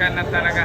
ka na talaga.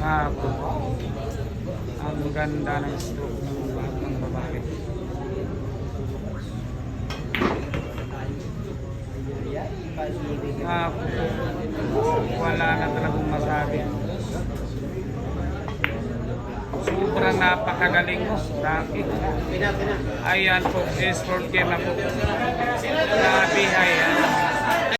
Po. Ang ganda ng stroke ng batang babae. Nga po. Wala na talagang masabi. Sobrang napakagaling mo. Rocky. Ayan po, is 4K na po. Grabe, ayan.